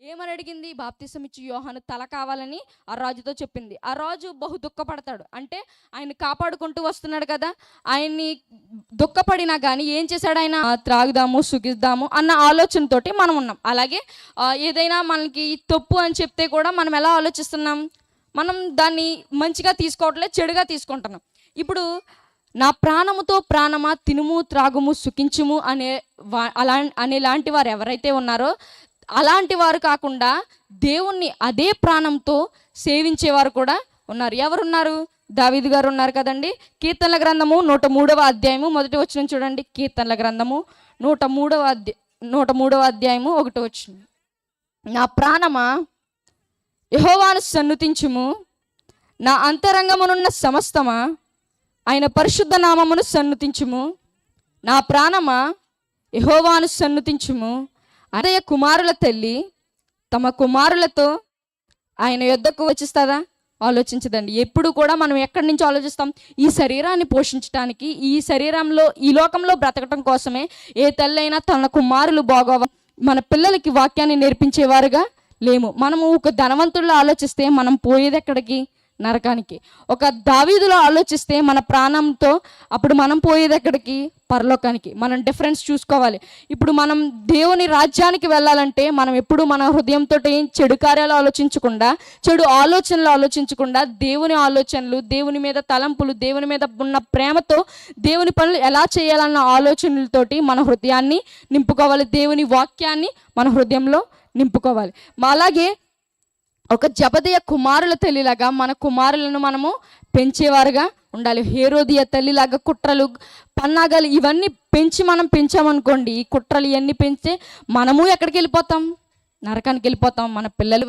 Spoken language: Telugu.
ఏమని అడిగింది బాప్తిసం ఇచ్చి యోహాను తల కావాలని ఆ రాజుతో చెప్పింది. ఆ రాజు బహు దుఃఖపడతాడు. అంటే ఆయన కాపాడుకుంటూ వస్తున్నాడు కదా ఆయన్ని దుఃఖపడినా కానీ ఏం చేశాడు ఆయన? త్రాగుదాము సుఖిద్దాము అన్న ఆలోచనతోటి మనం ఉన్నాం. అలాగే ఏదైనా మనకి తప్పు అని చెప్తే కూడా మనం ఎలా ఆలోచిస్తున్నాం? మనం దాన్ని మంచిగా తీసుకోవట్లేదు చెడుగా తీసుకుంటున్నాం. ఇప్పుడు నా ప్రాణముతో ప్రాణమా తినుము త్రాగుము సుఖించుము అనే వా అలా అనేలాంటి వారు ఎవరైతే ఉన్నారో అలాంటి వారు కాకుండా దేవుణ్ణి అదే ప్రాణంతో సేవించేవారు కూడా ఉన్నారు. ఎవరున్నారు? దావీదు గారు ఉన్నారు కదండి. కీర్తనల గ్రంథము నూట మూడవ అధ్యాయము. మొదటి వచ్చిన చూడండి. కీర్తనల గ్రంథము నూట మూడవ అధ్యా నూట మూడవ అధ్యాయము ఒకటి వచ్చిన నా ప్రాణమా? యహోవాను సన్నుతించుము. నా అంతరంగమునున్న సమస్తమా? ఆయన పరిశుద్ధ నామమును సన్నుతించుము. నా ప్రాణమా? యహోవాను సన్నుతించుము. అదయ కుమారుల తల్లి తమ కుమారులతో ఆయన యుద్ధకు వచ్చిస్తుందా ఆలోచించదండి. ఎప్పుడు కూడా మనం ఎక్కడి నుంచి ఆలోచిస్తాం? ఈ శరీరాన్ని పోషించడానికి ఈ శరీరంలో ఈ లోకంలో బ్రతకటం కోసమే ఏ తల్లి అయినా తన కుమారులు బాగోవ మన పిల్లలకి వాక్యాన్ని నేర్పించేవారుగా లేము. మనము ఒక ధనవంతుల్లో ఆలోచిస్తే మనం పోయేది ఎక్కడికి నరకానికి. ఒక దావీదులో ఆలోచిస్తే మన ప్రాణంతో అప్పుడు మనం పోయేది ఎక్కడికి? పరలోకానికి. మనం డిఫరెన్స్ చూసుకోవాలి. ఇప్పుడు మనం దేవుని రాజ్యానికి వెళ్ళాలంటే మనం ఎప్పుడు మన హృదయంతో చెడు కార్యాలు ఆలోచించకుండా చెడు ఆలోచనలు ఆలోచించకుండా దేవుని ఆలోచనలు దేవుని మీద తలంపులు దేవుని మీద ఉన్న ప్రేమతో దేవుని పనులు ఎలా చేయాలన్న ఆలోచనలతోటి మన హృదయాన్ని నింపుకోవాలి. దేవుని వాక్యాన్ని మన హృదయంలో నింపుకోవాలి. అలాగే ఒక జబదయ కుమారుల తల్లిలాగా మన కుమారులను మనము పెంచేవారుగా ఉండాలి. హేరోదియ తల్లిలాగా కుట్రలు పన్నాగాలు ఇవన్నీ పెంచి మనం పెంచామనుకోండి ఈ కుట్రలు ఇవన్నీ పెంచితే మనము ఎక్కడికి వెళ్ళిపోతాం? నరకానికి వెళ్ళిపోతాం మన పిల్లలు